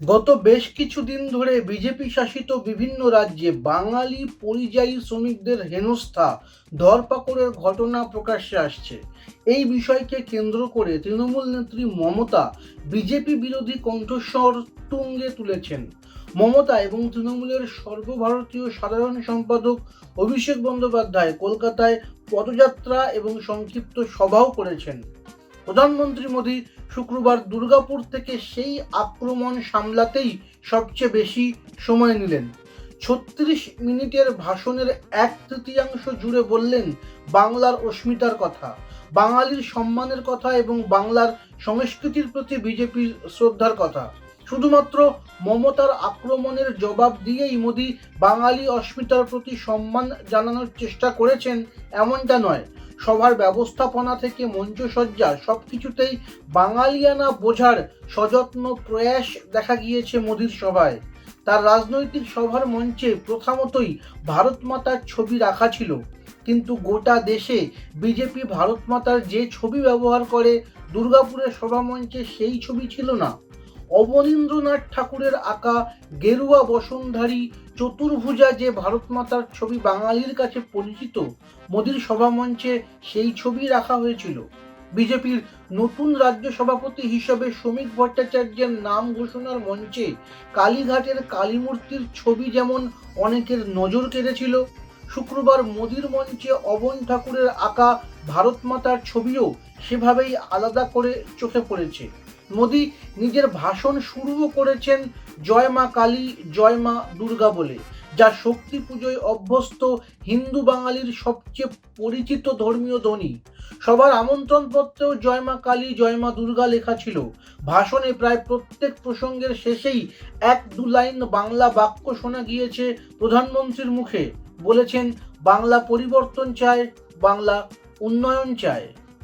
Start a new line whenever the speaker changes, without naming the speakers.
গত বেশ কিছুদিন ধরে বিজেপি শাসিত বিভিন্ন রাজ্যে বাঙালি পরিযায়ী শ্রমিকদের হেনস্থা, ধরপাকড়ের ঘটনা প্রকাশ্যে আসছে। এই বিষয়কে কেন্দ্র করে তৃণমূল নেত্রী মমতা বিজেপি বিরোধী কণ্ঠস্বর তুঙ্গে তুলেছেন। মমতা এবং তৃণমূলের সর্বভারতীয় সাধারণ সম্পাদক অভিষেক বন্দ্যোপাধ্যায় কলকাতায় পদযাত্রা এবং সংক্ষিপ্ত সভাও করেছেন। প্রধানমন্ত্রী মোদী শুক্রবার দুর্গাপুর থেকে সেই আক্রমণ সামলাতেই সবচেয়ে বেশি সময় নিলেন। ছত্রিশ মিনিটের ভাষণের এক তৃতীয়াংশ জুড়ে বললেন, বাংলার অস্মিতার কথা, বাঙালির সম্মানের কথা এবং বাংলার সংস্কৃতির প্রতি বিজেপির শ্রদ্ধার কথা। শুধুমাত্র মমতার আক্রমণের জবাব দিয়েই মোদী বাঙালি অস্মিতার প্রতি সম্মান জানানোর চেষ্টা করেছেন এমনটা নয় সভার ব্যবস্থাপনা থেকে মঞ্চসজ্জা সবকিছুতেই বাঙালিয়ানা বোঝার সযত্ন প্রয়াস দেখা গিয়েছে মোদির সভায়। তার রাজনৈতিক সভার মঞ্চে প্রথমতই ভারত মাতার ছবি রাখা ছিল। কিন্তু গোটা দেশে বিজেপি ভারত মাতার যে ছবি ব্যবহার করে, দুর্গাপুরের সভামঞ্চে সেই ছবি ছিল না। অবনীন্দ্রনাথ ঠাকুরের আঁকা গেরুয়া বসনধারী চতুর্ভুজা যে ভারত মাতার ছবি বাঙালির কাছে পরিচিত, মোদির সভামঞ্চে সেই ছবি রাখা হয়েছিল। বিজেপির নতুন রাজ্য সভাপতি হিসেবে শ্রমিক ভট্টাচার্যের নাম ঘোষণার মঞ্চে কালীঘাটের কালীমূর্তির ছবি যেমন অনেকের নজর কেড়েছিল, শুক্রবার মোদির মঞ্চে অবন ঠাকুরের আঁকা ভারত মাতার ছবিও সেভাবেই আলাদা করে চোখে পড়েছে। মোদি নিজের ভাষণ শুরুও করেছেন জয় মা কালী, জয় মা দুর্গা বলে, যা শক্তি পুজোয় অভ্যস্ত হিন্দু বাঙালির সবচেয়ে পরিচিত ধর্মীয় ধ্বনি। সবার আমন্ত্রণ পত্রেও জয় মা কালী, জয় মা দুর্গা লেখা ছিল। ভাষণে প্রায় প্রত্যেক প্রসঙ্গের শেষেই এক দু লাইন বাংলা বাক্য শোনা গিয়েছে প্রধানমন্ত্রীর মুখে। বলেছেন, বাংলা পরিবর্তন চায়, বাংলা উন্নয়ন চায়।